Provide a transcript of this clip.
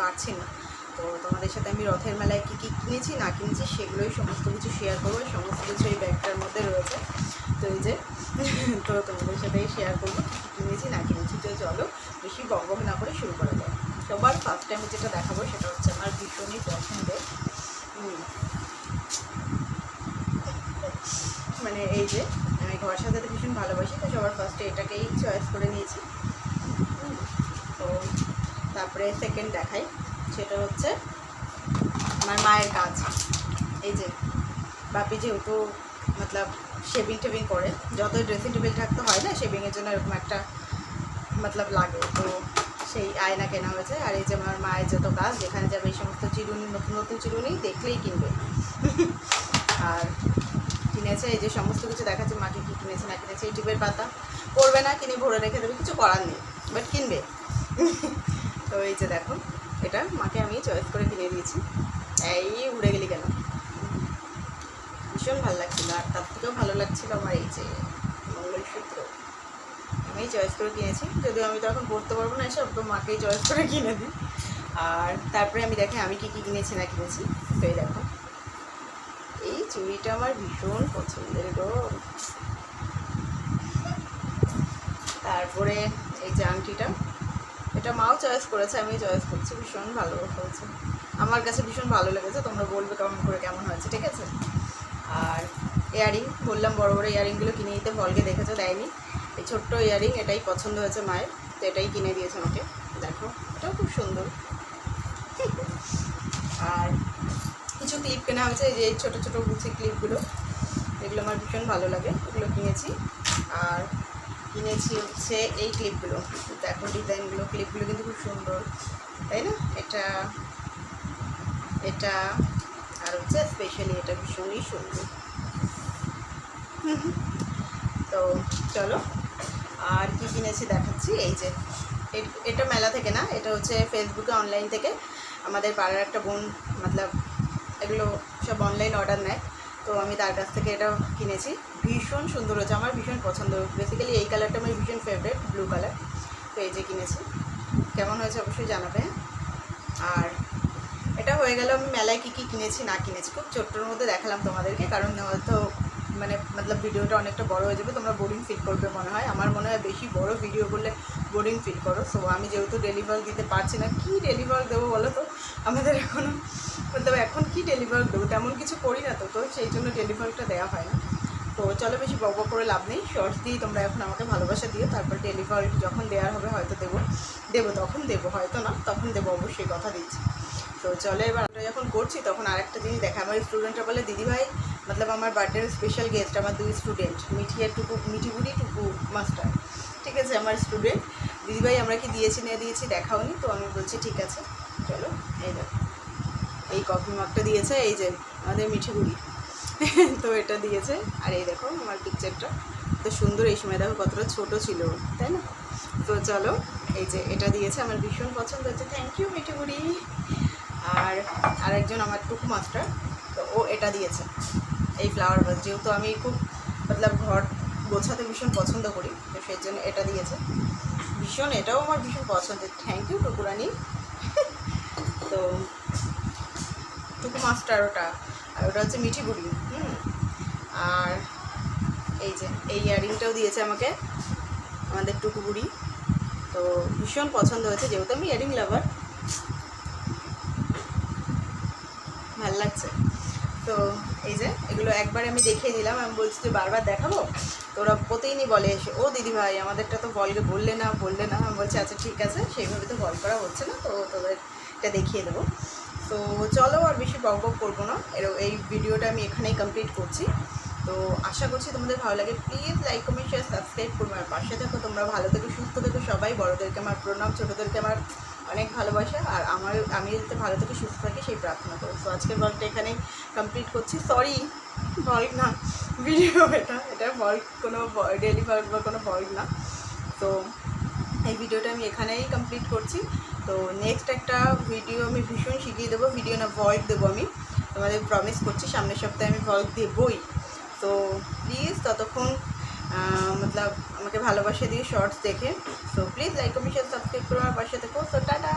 পারছি না, তো তোমাদের সাথে আমি রথের মেলায় কী কী কিনেছি, না কিনেছি, সেগুলোই সমস্ত কিছু শেয়ার করব সমস্ত কিছু এই ব্যাগটার মধ্যে রয়েছে। তো এই যে, তো তোমাদের সাথেই শেয়ার করব কী কী কিনেছি, না কিনেছি, তো চলো বেশি বক বক না করে শুরু করা যায় সবার ফার্স্ট টাইমে যেটা দেখাবো সেটা হচ্ছে আমার ভীষণই পছন্দের মানে এই যে, আমি ঘর সাজাতে ভীষণ ভালোবাসি, তো সবার ফার্স্টে এটাকেই চয়েস করে নিয়েছি। তারপরে সেকেন্ড দেখাই। সেটা হচ্ছে আমার মায়ের কাজ। এই যে, বাপি যেহেতু মতলব শেভিং টেভিং করে, যতই ড্রেসিং টেবিল থাকতে হয় না শেভিংয়ের জন্য এরকম একটা মতলব লাগে। তো সেই আয়না কেনা হয়েছে। আর এই যে আমার মায়ের যত কাজ, যেখানে যাবে এই সমস্ত চিরুনি, নতুন নতুন চিরুনি দেখলেই কিনবে। আর কিনেছে, এই যে সমস্ত কিছু দেখাচ্ছে, মাকে কী কিনেছে, না কিনেছে ইউটিউবের পাতা। করবে না, কিনে ভরে রেখে দেবে, কিছু করার নেই বাট কিনবে। তো এই যে দেখো, এটা মাকে আমি চয়েস করে কিনে দিয়েছি। এই উড়ে গেলি কেন? ভীষণ ভালো লাগছিল, আর তার থেকেও ভালো লাগছিল আমার এই যে মঙ্গলসূত্র। আমি চয়েস করে কিনেছি, যদিও আমি তো এখন পড়তে পারব না এসব, তো মাকেই চয়েস করে কিনে দিই। আর তারপরে আমি দেখি আমি কী কী কিনেছি না কিনেছি, তো এই দেখো। এই চুড়িটা আমার ভীষণ পছন্দের গো। তারপরে এই যে আংটিটা এটা মাও চয়েস করেছে আমি চয়েস করছি। ভীষণ ভালো হয়েছে। আমার কাছে ভীষণ ভালো লেগেছে। তোমরা বলবে কেমন করে কেমন হয়েছে, ঠিক আছে? আর ইয়ারিং বললাম বড় বড় ইয়ারিংগুলো কিনে দিতে। বলকে দেখেছ, দেয়নি। এই ছোট্ট ইয়ারিং এটাই পছন্দ হয়েছে মায়ের। তো এটাই কিনে দিয়েছে আমাকে। দেখো, এটাও খুব সুন্দর। আর কিছু ক্লিপ কেনা হয়েছে যে ছোটো ছোটো গুছি ক্লিপগুলো এগুলো আমার ভীষণ ভালো লাগে। এগুলো কিনেছি। কিনেছি হচ্ছে এই ক্লিপগুলো দেখো ডিজাইনগুলো ক্লিপগুলো কিন্তু খুব সুন্দর, তাই না? এটা এটা, আর হচ্ছে স্পেশালি এটা ভীষণই সুন্দর। তো চলো, আর কি কিনেছি দেখাচ্ছি? এই যে, এটা মেলা থেকে না, এটা হচ্ছে ফেসবুকে অনলাইন থেকে। আমাদের পাড়ার একটা বোন, মতলব এগুলো সব অনলাইন অর্ডার নেয়। তো আমি তার কাছ থেকে এটা কিনেছি। ভীষণ সুন্দর হয়েছে, আমার ভীষণ পছন্দ। বেসিক্যালি এই কালারটা আমার ভীষণ ফেভারেট ব্লু কালার তো এই যে কিনেছি। কেমন হয়েছে অবশ্যই জানাবে। আর এটা হয়ে গেল, আমি মেলায় কী কী কিনেছি না কিনেছি, খুব ছোট্টর মধ্যে দেখালাম তোমাদেরকে, কারণ মানে মতলব ভিডিওটা অনেকটা বড় হয়ে যাবে, তোমরা বোরিং ফিল করবে মনে হয়। আমার মনে হয় বেশি বড় ভিডিও করলে বোরিং ফিল করো। সো আমি যেহেতু ডেলিভার দিতে পারছি না, কী ডেলিভার দেবো বলো তো? আমাদের এখনও মতলব এখন কি ডেলিভার দেবো? তেমন কিছু করি না তো তো সেই জন্য ডেলিভারিটা দেওয়া হয় না। তো চলো বেশি বক করে লাভ নেই। শর্টস দিয়েই তোমরা এখন আমাকে ভালোবাসা দিও, তারপর ডেলিভারি যখন দেওয়ার হবে হয়তো দেবো। দেবো তখন দেবো, হয়তো না, তখন দেবো, অবশ্যই কথা দিচ্ছি। তো চলো এবার আমরা যখন করছি, তখন আরেকটা জিনিস দেখা আমার স্টুডেন্টরা বলে, দিদিভাই মতলব আমার বার্থডের স্পেশাল গেস্ট আমার দুই স্টুডেন্ট মিঠিয়ার টুকু মিঠিবুড়ি টুকু মাস্টার ঠিক আছে আমার স্টুডেন্ট দিদিভাই আমরা কি দিয়েছি না দিয়েছি দেখাওনি তো আমি বলছি ঠিক আছে চলো এই দেখো এই কফি মাগটা দিয়েছে এই যে আমাদের মিঠিবুড়ি তো এটা দিয়েছে আর এই দেখো আমার পিকচারটা তো সুন্দর এই সময় দেখো কতটা ছোট ছিল তাই না তো চলো এই যে এটা দিয়েছে আমার ভীষণ পছন্দ হচ্ছে থ্যাংক ইউ মিঠিবুড়ি আর আরেকজন আমার টুকু মাস্টার তো ও এটা দিয়েছে এই ফ্লাওয়ার ভাস যেহেতু আমি খুব মতলব ঘর গোছাতে ভীষণ পছন্দ করি, তো সেই জন্য এটা দিয়েছে। ভীষণ, এটাও আমার ভীষণ পছন্দের। Thank you টুকুরানি। তো টুকু মাস্টার ওটা, আর ওটা হচ্ছে মিঠি বুড়ি হুম। আর এই যে, এই ইয়ারিংটাও দিয়েছে আমাকে, আমাদের টুকু বুড়ি তো ভীষণ পছন্দ হয়েছে, যেহেতু আমি ইয়ারিং লাভার ভালো লাগছে। তো এই যে, এগুলো একবার আমি দেখিয়ে দিলাম আমি বলছি যে বারবার দেখাবো? তো ওরা প্রতিদিনই বলে এসে, ও দিদি ভাই আমাদেরটা তো বলকে বললে না বললে না। আমি বলছি আচ্ছা ঠিক আছে, সেইভাবে তো বল করা হচ্ছে না, তো তোদের এটা দেখিয়ে দেবো। তো চলো আর বেশি বক বক করব না। এর এই ভিডিওটা আমি এখানেই কমপ্লিট করছি। তো আশা করছি তোমাদের ভালো লাগে। Please like comment share subscribe করবে আর পাশে থাকো, তোমরা ভালো থেকো, সুস্থ থেকো সবাই। বড়োদেরকে আমার প্রণাম, ছোটোদেরকে আমার অনেক ভালোবাসা আর আমার, আমি যাতে ভালো থেকে সুস্থ থাকি সেই প্রার্থনা করি তো আজকের ব্লগটা এখানেই কমপ্লিট করছি। সরি ভয় না ভিডিও এটা। এটা ভয় কোনো ডেলি ভয় বা কোনো ভয় না। তো এই ভিডিওটা আমি এখানেই কমপ্লিট করছি। তো নেক্সট একটা ভিডিও আমি ভীষণ শিখিয়ে দেবো। ভিডিও না ভয়েস দেবো আমি। তোমাদের প্রমিস করছি, সামনের সপ্তাহে আমি ভয়েস দেবই। তো প্লিজ ততক্ষণ মতলব আমাকে ভালোবাসা দিয়ে শর্টস দেখে। So please like comment subscribe করে আমার পাশে থেকো। So tata